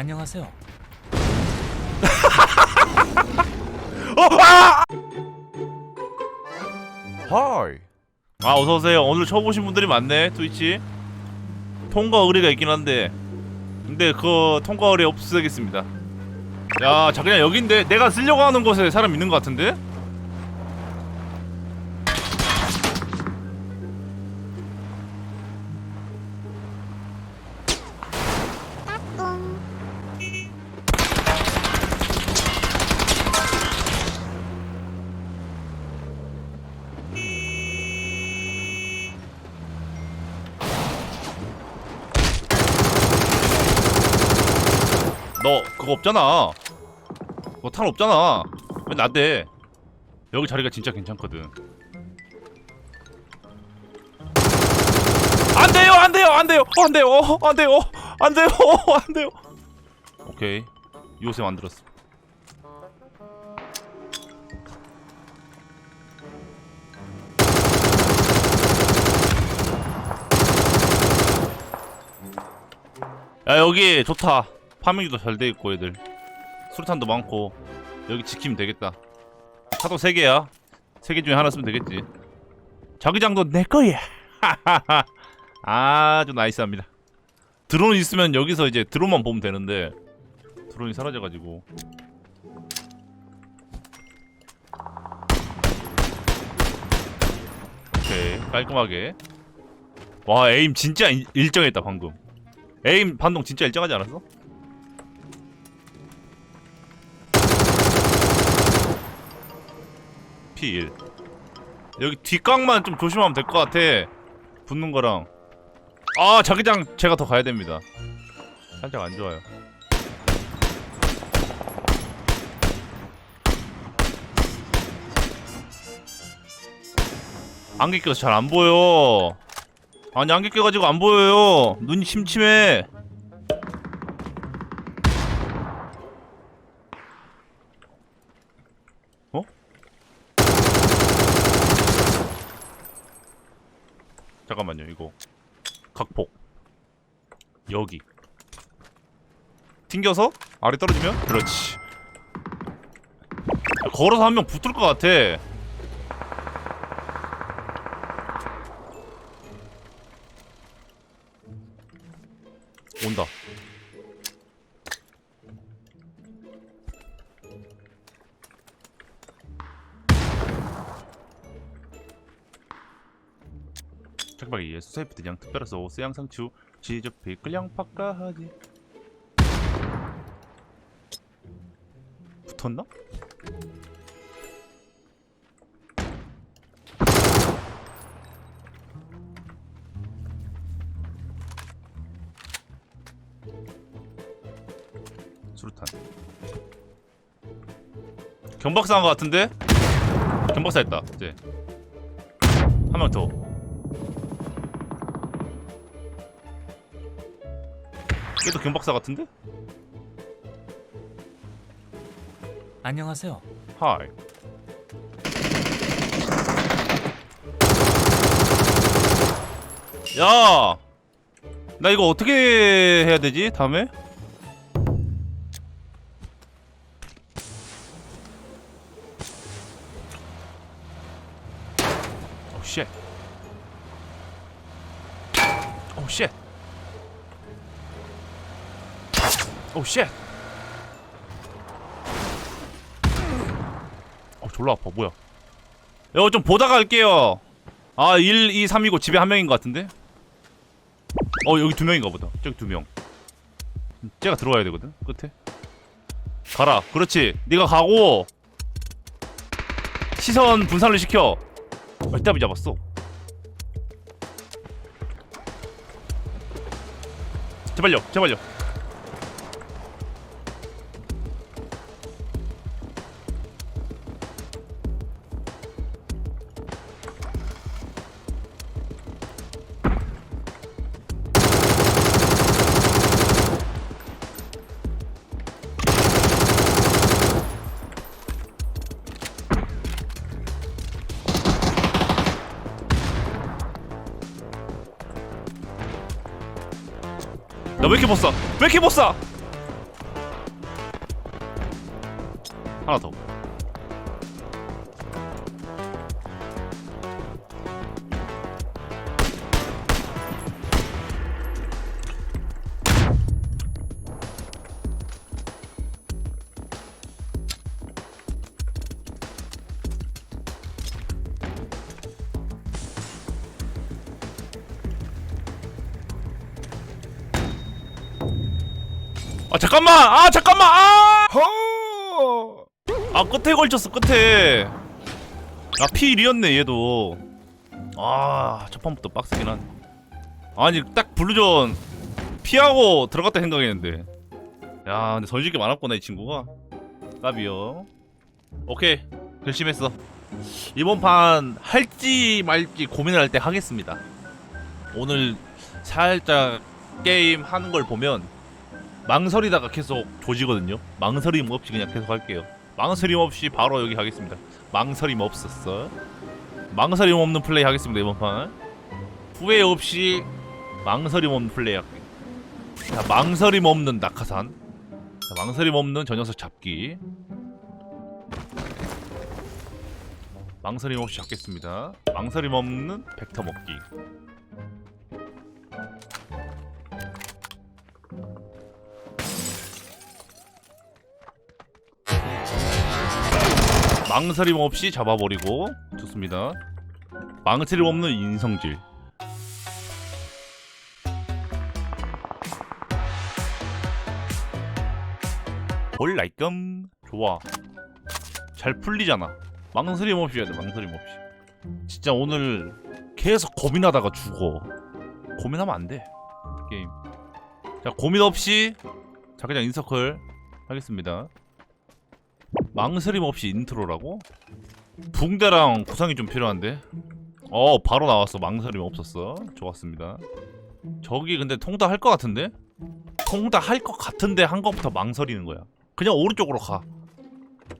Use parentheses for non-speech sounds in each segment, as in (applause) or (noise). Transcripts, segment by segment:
안녕하세요. 하이. 아 어서 오세요. 오늘 처음 오신 분들이 많네. 트위치. 통과 의뢰가 있긴 한데, 근데 그 통과 의뢰 없애겠습니다. 야, 자 그냥 여긴데 내가 쓰려고 하는 곳에 사람 있는 것 같은데? 그거 없잖아. 너탄 없잖아. 왜 나대? 여기 자리가 진짜 괜찮거든. 안 돼요, 안 돼요, 안 돼요, 안 돼요, 어, 안 돼요, 어, 안 돼요, 어, 안 돼요. 오케이, 요새 만들었어. 야 여기 좋다. 파밍도 잘 돼 있고 애들. 수류탄도 많고 여기 지키면 되겠다. 차도 세 개야. 세개 중에 하나 쓰면 되겠지. 자기장도 내 거야. 아주 나이스합니다. 드론 있으면 여기서 이제 드론만 보면 되는데 드론이 사라져가지고. 오케이 깔끔하게. 와 에임 진짜 일- 일정했다 방금. 에임 반동 진짜 일정하지 않았어? P1 여기 뒷각만 좀 조심하면 될 것 같아. 붙는 거랑. 아 자기장 제가 더 가야 됩니다. 살짝 안 좋아요. 안개 껴서 잘 안 보여. 아니 안개 껴가지고 안 보여요. 눈이 침침해. 어? 잠깐만요 이거. 각폭. 여기. 튕겨서 아래 떨어지면? 그렇지. 걸어서 한 명 붙을 것 같아. 온다 예수 세이프 대장 특별해서 쓰양 상추 지저피 끌량 팍가하지 붙었나? 수류탄 경박사 한 것 같은데? 경박사 했다 이제 한 명 더 얘도 경박사 같은데? 안녕하세요. 하이 야! 나 이거 어떻게 해야 되지? 다음에? 오 쉣. 오 쉣. 오 쉣. 어 졸라 아파. 뭐야? 이거 좀 보다가 갈게요. 아 1, 2, 3이고 집에 한 명인 것 같은데? 어 여기 두 명인가 보다. 저기 두 명. 쟤가 들어와야 되거든 끝에. 가라. 그렇지. 네가 가고 시선 분산을 시켜. 얼따비 잡았어. 제발요 제발요 나 왜 이렇게 못 쏴? 왜 이렇게 못 쏴? 하나 더. 아 잠깐만! 아 잠깐만! 아! 아 끝에 걸쳤어 끝에. 아 P1이었네 얘도. 아 첫 판부터 빡세긴 한. 아니 딱 블루존 피하고 들어갔다 생각했는데. 야 근데 던질 게 많았구나 이 친구가. 까비요. 오케이 결심했어. 이번 판 할지 말지 고민을 할 때 하겠습니다. 오늘 살짝 게임 하는 걸 보면 망설이다가 계속 조지거든요. 망설임 없이 그냥 계속 할게요. 망설임 없이 바로 여기 하겠습니다. 망설임 없었어. 망설임 없는 플레이 하겠습니다 이번 판. 후회 없이 망설임 없는 플레이 할게요. 자, 망설임 없는 낙하산. 자, 망설임 없는 저 녀석 잡기. 망설임 없이 잡겠습니다. 망설임 없는 벡터 먹기. 망설임 없이 잡아버리고 좋습니다. 망설임 없는 인성질. 볼라이끔 좋아. 잘 풀리잖아. 망설임 없이 해야 돼. 망설임 없이. 진짜 오늘 계속 고민하다가 죽어. 고민하면 안 돼. 게임. 자 고민 없이 자 그냥 인서클 하겠습니다. 망설임 없이 인트로라고? 붕대랑 구상이 좀 필요한데? 어 바로 나왔어. 망설임 없었어. 좋았습니다. 저기 근데 통다 할 것 같은데? 통다 할 것 같은데 한 것부터 망설이는 거야. 그냥 오른쪽으로 가.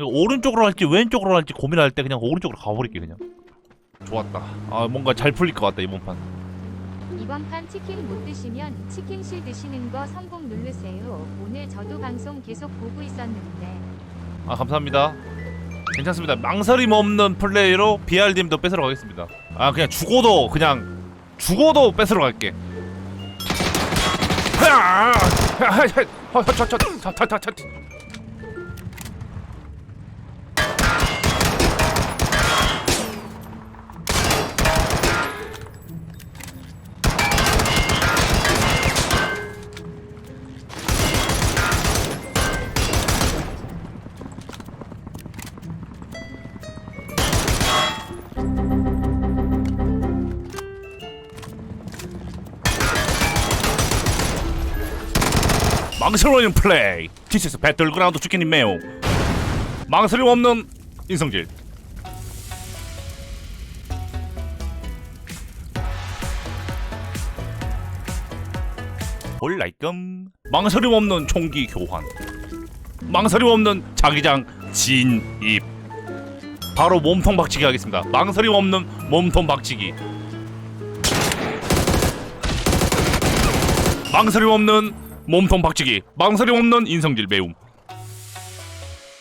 오른쪽으로 할지 왼쪽으로 할지 고민할 때 그냥 오른쪽으로 가버릴게 그냥. 좋았다. 아 뭔가 잘 풀릴 것 같다 이번 판. 이번 판 치킨 못 드시면 치킨실 드시는 거 성공 누르세요. 오늘 저도 방송 계속 보고 있었는데 아 감사합니다. 괜찮습니다. 망설임 없는 플레이로 BRDM도 뺏으러 가겠습니다. 아 그냥 죽어도 그냥 죽어도 뺏으러 갈게. 망설임 없는 플레이. Is 배틀그라운드 치킨이 매우 망설임 없는 인성질. 올라이끔 망설임 없는 총기 교환. 망설임 없는 자기장 진입. 바로 몸통 박치기 하겠습니다. 망설임 없는 몸통 박치기. 망설임 없는 몸통 박치기. 망설임 없는 인성질 매움.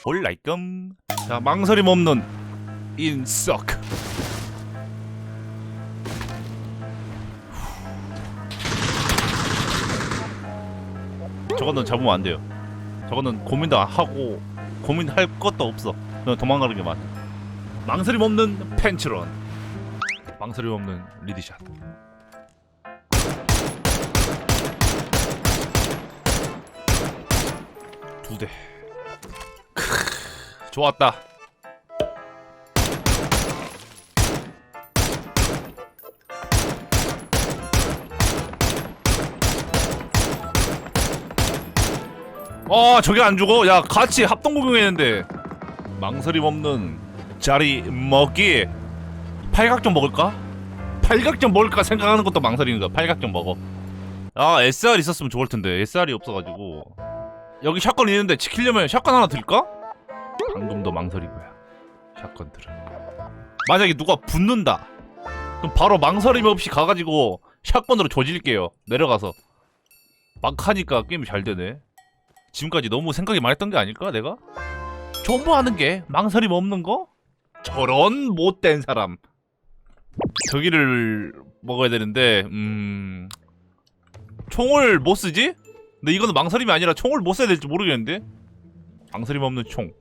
올라이끔. 자, 망설임 없는 인석. 저거는 잡으면 안 돼요. 저거는 고민도 안 하고 고민할 것도 없어. 그냥 도망가는 게 맞아. 망설임 없는 펜치런. 망설임 없는 리디샷. 두 대. 크으, 좋았다. 아 저게 안 죽어? 야 같이 합동 공격했는데 망설임 없는 자리 먹기 팔각정 먹을까? 팔각정 먹을까 생각하는 것도 망설이는 거야 팔각정 먹어 아 SR 있었으면 좋을 텐데 SR이 없어가지고 여기 샷건 있는데 지키려면 샷건 하나 들까? 방금 더 망설이고야 샷건 들어 만약에 누가 붙는다 그럼 바로 망설임 없이 가가지고 샷건으로 조질게요 내려가서 막 하니까 게임이 잘 되네 지금까지 너무 생각이 많이 했던 게 아닐까 내가? 존버하는 게 망설임 없는 거? 저런 못된 사람. 저기를 먹어야 되는데, 음, 총을 못 쓰지? 근데 이거는 망설임이 아니라 총을 못 써야 될지 모르겠는데. 망설임 없는 총.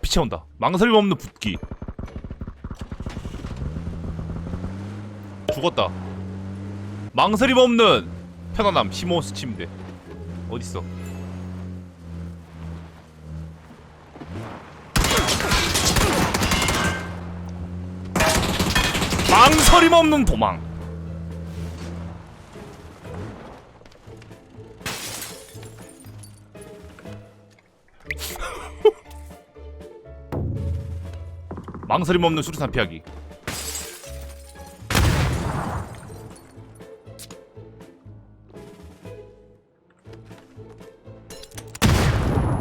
피쳐온다. 망설임 없는 붓기. 죽었다. 망설임 없는 편안함 시모스 침대. 어딨어? 망설임 없는 도망. (laughs) 망설임 없는 수류탄 피하기.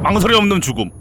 망설임 없는 죽음.